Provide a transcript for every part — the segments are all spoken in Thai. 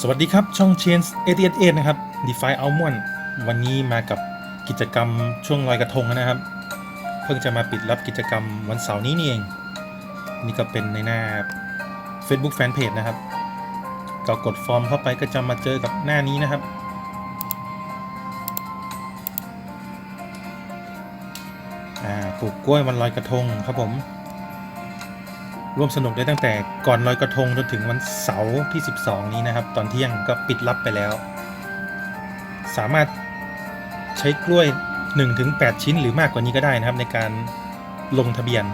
สวัสดีครับช่อง Change 88นะครับ DeFi a l m o n วันนี้มากับกิจกรรมช่วงลอยกระทงนะครับ เพิ่งจะมาปิดรับกิจกรรมวันเสาร์นี้นี่เอง นี่ก็เป็นในหน้า Facebook Fanpage นะครับ ก็กดฟอร์มเข้าไปก็จะมาเจอกับหน้านี้นะครับ อ่าปลูกกล้วยวันลอยกระทงครับผม ร่วมสนุกได้ตั้งแต่ก่อนลอยกระทงจนถึงวันเสาร์ที่ 12 นี้นะครับ ตอนเที่ยงก็ปิดรับไปแล้ว สามารถใช้กล้วย 1-8 ชิ้นหรือมากกว่านี้ก็ได้นะครับ ในการลงทะเบียน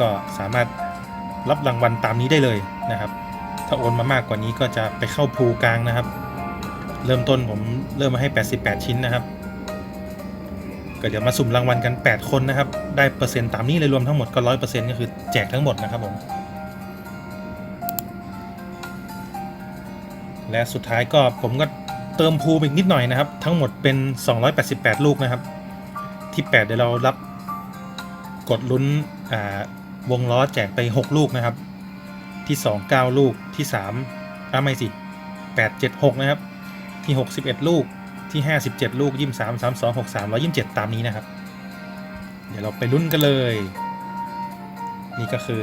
ก็สามารถรับรางวัลตามนี้ได้เลยนะครับ ถ้าโอนมามากกว่านี้ก็จะไปเข้าภูกลางนะครับ เริ่มต้นผมเริ่มมาให้ 88 ชิ้นนะครับ ก็เดี๋ยวมาสุ่มรางวัลกัน 8 คนนะครับ ได้เปอร์เซ็นต์ตามนี้เลยรวมทั้งหมดก็ร้อยเปอร์เซ็นต์ก็คือแจกทั้งหมดนะครับผม และสุดท้ายก็ผมก็เติมภูมิอีกนิดหน่อยนะครับ ทั้งหมดเป็น 288 ลูกนะครับ ที่ 8 เดี๋ยวเรารับกดลุ้นวงล้อแจกไป 6 ลูกนะครับ ที่ 2 9 ลูกที่3อ่าไม่สิ8 7 6 นะครับ ที่ 61 ลูก ที่ 57 ลูก 23 32 63 127 ตามนี้นะครับ เดี๋ยวเราไปลุ้นกันเลย นี่ก็คือ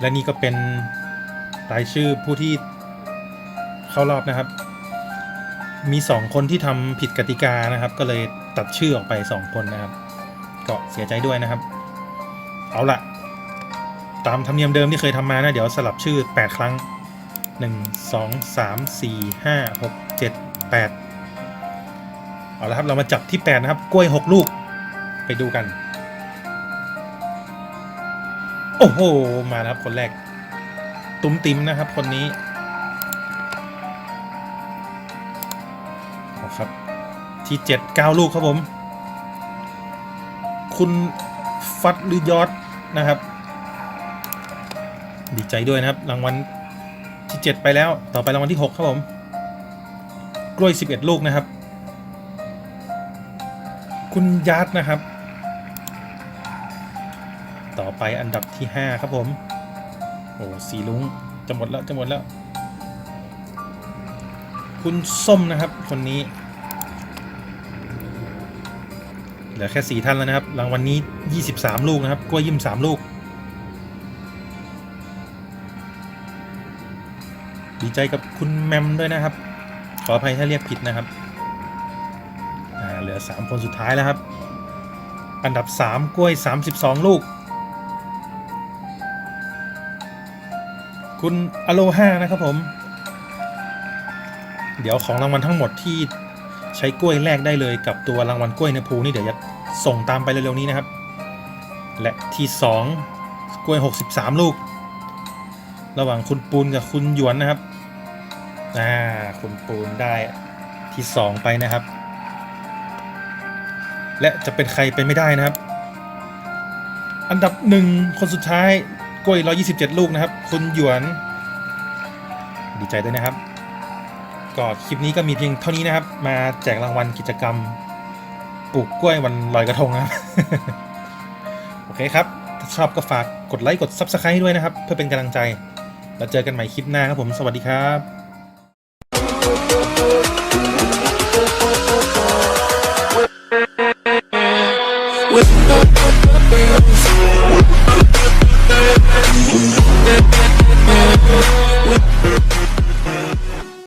และนี่ก็เป็นรายชื่อผู้ที่เข้ารอบนะครับ มี 2 คนที่ทำผิดกติกานะครับ ก็เลยตัดชื่อออกไป 2 คนนะครับ ก็เสียใจด้วยนะครับ เอาละตามธรรมเนียมเดิมที่เคยทำมานะ เดี๋ยวสลับชื่อ 8 ครั้ง 1 2 3 4 5 6 7 8 เอาละครับเรามาจับที่ 8 นะครับ กล้วย 6 ลูกไปดูกัน โอ้โห มาแล้วครับคนแรก ตุ้มติ้มนะครับคนนี้ครับ ที่ 7 9 ลูกครับผม คุณฟัดหรือยอดนะครับ ดีใจด้วยนะครับ รางวัล 7 ไปแล้ว ต่อไปรางวัลที่ 6 ครับผม กล้วย 11 ลูกนะครับ คุณยัดนะครับ ต่อไปอันดับที่ 5 ครับผม โอ้สีลุงจะหมดแล้ว จะหมดแล้ว คุณส้มนะครับ คนนี้ เหลือแค่ 4 ท่านแล้วนะครับ รางวัลนี้ 23 ลูกนะครับ กล้วยยิ้ม3ลูก ดีใจกับคุณแมมด้วยนะครับ ขออภัยถ้าเรียกผิดนะครับเหลือ 3 คนสุดท้ายแล้วครับ อันดับ 3 กล้วย 32 ลูก คุณอโลฮานะครับผม เดี๋ยวของรางวัลทั้งหมดที่ใช้กล้วยแลกได้เลยกับตัวรางวัลกล้วยในภูนี่เดี๋ยวจะส่งตามไปเร็วๆนี้นะครับ และที่ 2 กล้วย 63 ลูก ระหว่างคุณปูนกับคุณหยวนนะครับ อ่า คุณปูนได้ที่2ไปนะครับ และจะเป็นใครไปไม่ได้นะครับ อันดับหนึ่งคนสุดท้ายกล้วย 127 ลูกนะครับ คุณหยวน ดีใจด้วยนะครับก็คลิปนี้ก็มีเพียงเท่านี้นะครับ มาแจกรางวัลกิจกรรมปลูกกล้วยวันลอยกระทงนะครับ โอเคครับ ชอบก็ฝากกดไลค์กด Subscribe ด้วยนะครับ เพื่อเป็นกำลังใจ แล้วเจอกันใหม่คลิปหน้าครับผม สวัสดีครับ